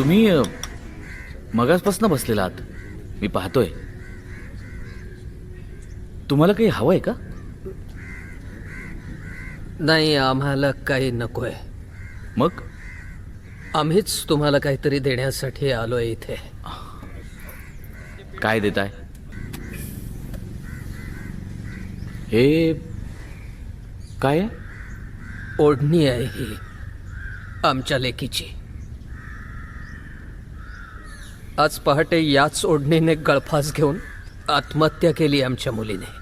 तुम्ही मगासपासून बसलेला आहात. मी पाहतोय. तुम्हाला काही हवं आहे का? नाही आम्हाला काही नकोय. मग? आम्हीच तुम्हाला काहीतरी देण्यासाठी आलोय इथे. काय देताय? हे काय आहे? ओढणी आहे ही आमच्या लेकीची. आज पहाटे याच ओढणीने गळफास घेऊन आत्महत्या केली आमच्या मुलीने.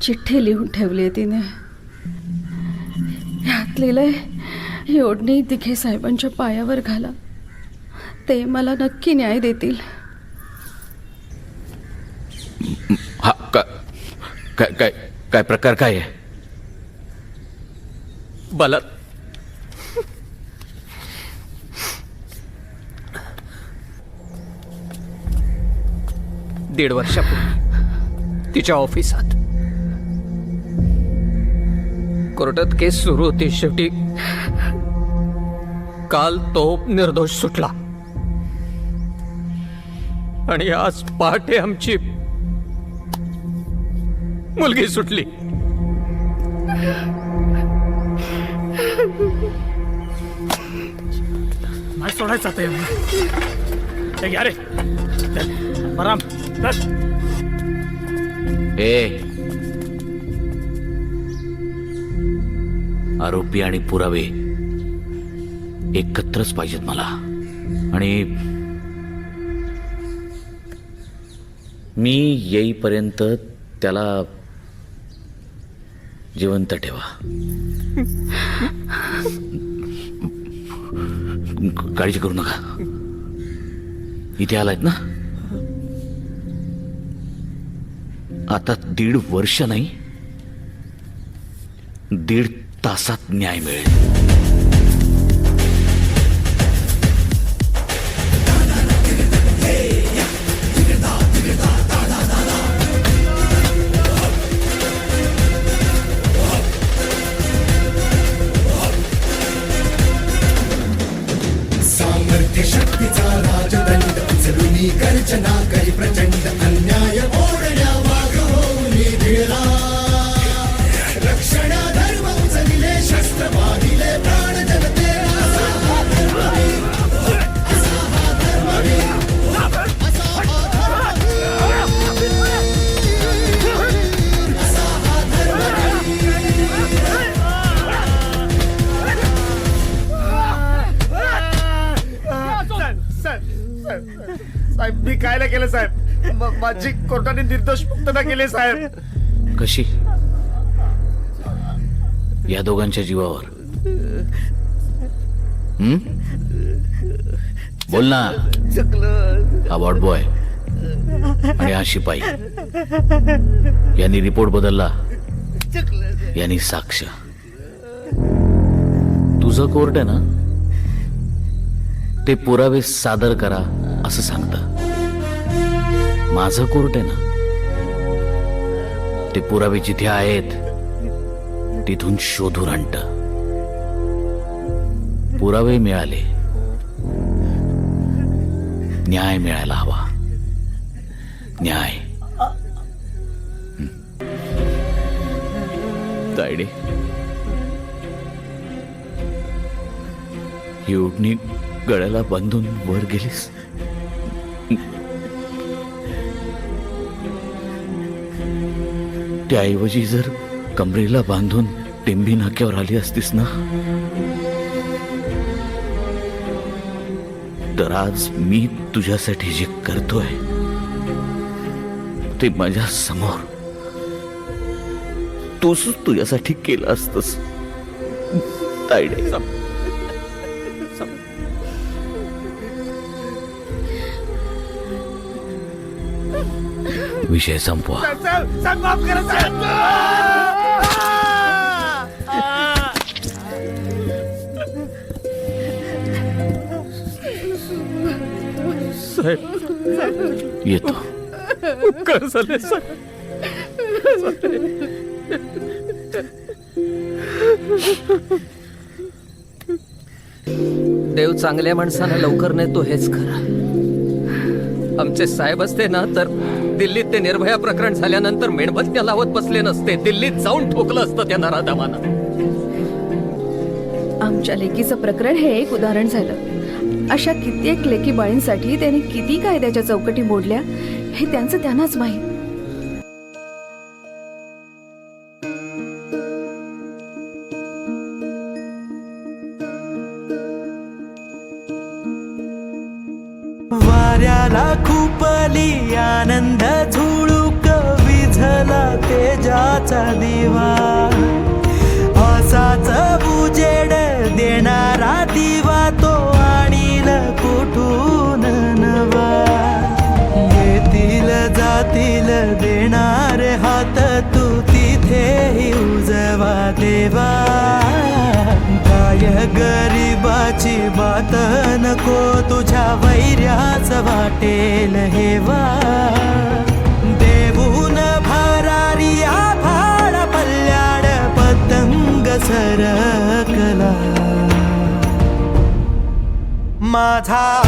चिठ्ठी लिहून ठेवली आहे तिने. ह्यात लिहिलंय ही ओढणी दिघे साहेबांच्या पायावर घाला. ते मला नक्की न्याय देतील. हा का काय काय काय प्रकार काय आहे? बलात दीड वर्षापूर्वी. तिच्या ऑफिसात. कोर्टात केस सुरू होती. शेवटी काल तो निर्दोष सुटला. आणि आज पहाटे आमची मुलगी सुटली. सोडायचं आता रे. बराम ए. आरोपी आणि पुरावे एकत्रच पाहिजेत मला. आणि मी येईपर्यंत त्याला जिवंत ठेवा. काळजी करू नका. इथे आलायत ना? आता दीड वर्ष नाही दीड तासात न्याय मिळेल. मी काय केलं साहेब? म- माझी कोर्टाने निर्दोष मुक्तता केली साहेब. कशी? या दोघांच्या जीवावर. हं? बोल ना. हा वॉर्ड बॉय आणि हा शिपाई. यांनी रिपोर्ट बदलला. यांनी साक्ष. तुझं कोर्ट आहे ना? ते पुरावे सादर करा असं सांगतं. माझं कोर्ट आहे ना? ते पुरावे जिथे आहेत तिथून शोधून आणत. पुरावे मिळाले. न्याय मिळायला हवा. न्याय. तायडे. ही ओढणी गळ्याला बांधून वर गेलीस? त्याऐवजी जर कमरेला बांधून टिंबी नाक्यावर आली असतीस ना? तर आज मी तुझ्यासाठी जे करतोय ते माझ्यासमोर. तूच तुझ्यासाठी केलं असतस. तायडेचा विषय संपवा. येतो. उपकार झाले देव चांगल्या माणसानं लवकर नेतो हेच खरं. आमचे साहेब असते ना तर दिल्लीत ते निर्भया प्रकरण झाल्यानंतर मेणबत्त्या लावत बसले नसते. दिल्लीत जाऊन ठोकलं असतं त्या नराधमानं. आमच्या लेकीचं प्रकरण हे एक उदाहरण झालं. अशा कित्येक लेकी बाळींसाठी त्यांनी किती कायद्याच्या चौकटी मोडल्या हे त्यांचं त्यांनाच माहीत. वाऱ्याला खूपली आनंद झुळूक विझला तेजाचा दिवा. असाच उजेड देणारा दिवा तो आणील कुठून नवा. येतील जातील देणार हात तू तिथेही उजवा देवा. काय गरीबाची बात नको तुझ्या वैर्याच वाटेल हेवा देऊन भारारिया भाड पल्ल्याड पतंग सरकला. माझा